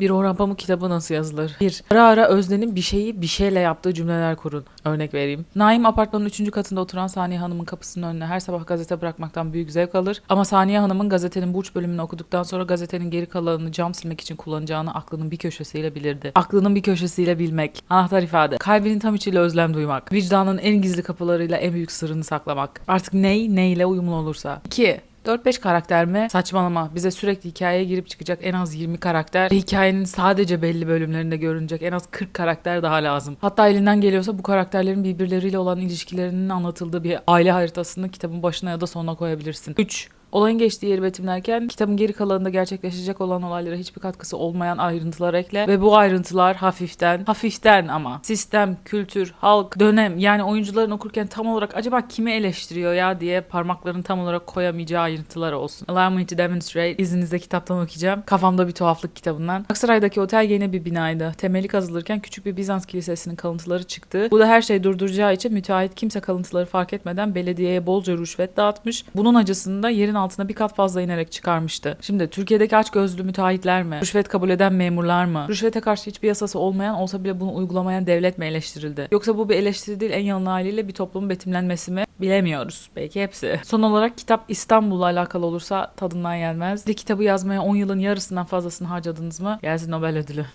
Bir Orhan Pamuk kitabı nasıl yazılır? 1. Ara ara Özden'in bir şeyi bir şeyle yaptığı cümleler kurun. Örnek vereyim. Naim apartmanın 3. katında oturan Saniye Hanım'ın kapısının önüne her sabah gazete bırakmaktan büyük zevk alır. Ama Saniye Hanım'ın gazetenin burç bölümünü okuduktan sonra gazetenin geri kalanını cam silmek için kullanacağını aklının bir köşesiyle bilirdi. Aklının bir köşesiyle bilmek. Anahtar ifade. Kalbinin tam içiyle özlem duymak. Vicdanın en gizli kapılarıyla en büyük sırrını saklamak. Artık ney neyle uyumlu olursa. 2. 4-5 karakter mi? Saçmalama. Bize sürekli hikayeye girip çıkacak en az 20 karakter. Hikayenin sadece belli bölümlerinde görünecek en az 40 karakter daha lazım. Hatta elinden geliyorsa bu karakterlerin birbirleriyle olan ilişkilerinin anlatıldığı bir aile haritasını kitabın başına ya da sonuna koyabilirsin. 3. Olayın geçtiği yeri betimlerken kitabın geri kalanında gerçekleşecek olan olaylara hiçbir katkısı olmayan ayrıntılar ekle ve bu ayrıntılar hafiften, hafiften ama sistem, kültür, halk, dönem yani oyuncuların okurken tam olarak acaba kimi eleştiriyor ya diye parmaklarını tam olarak koyamayacağı ayrıntılar olsun. Allow me to demonstrate. İzninizle kitaptan okuyacağım. Kafamda bir tuhaflık kitabından. Aksaray'daki otel yeni bir binaydı. Temeli kazılırken küçük bir Bizans kilisesinin kalıntıları çıktı. Bu da her şey durduracağı için müteahhit kimse kalıntıları fark etmeden belediyeye bolca rüşvet dağıtmış. Bunun acısını da yerin altına bir kat fazla inerek çıkarmıştı. Şimdi Türkiye'deki aç gözlü müteahhitler mi? Rüşvet kabul eden memurlar mı? Rüşvete karşı hiçbir yasası olmayan olsa bile bunu uygulamayan devlet mi eleştirildi? Yoksa bu bir eleştiri değil en yalın haliyle bir toplumun betimlenmesi mi? Bilemiyoruz. Belki hepsi. Son olarak kitap İstanbul'la alakalı olursa tadından yenmez. Bir kitabı yazmaya 10 yılın yarısından fazlasını harcadınız mı? Gelsin Nobel ödülü.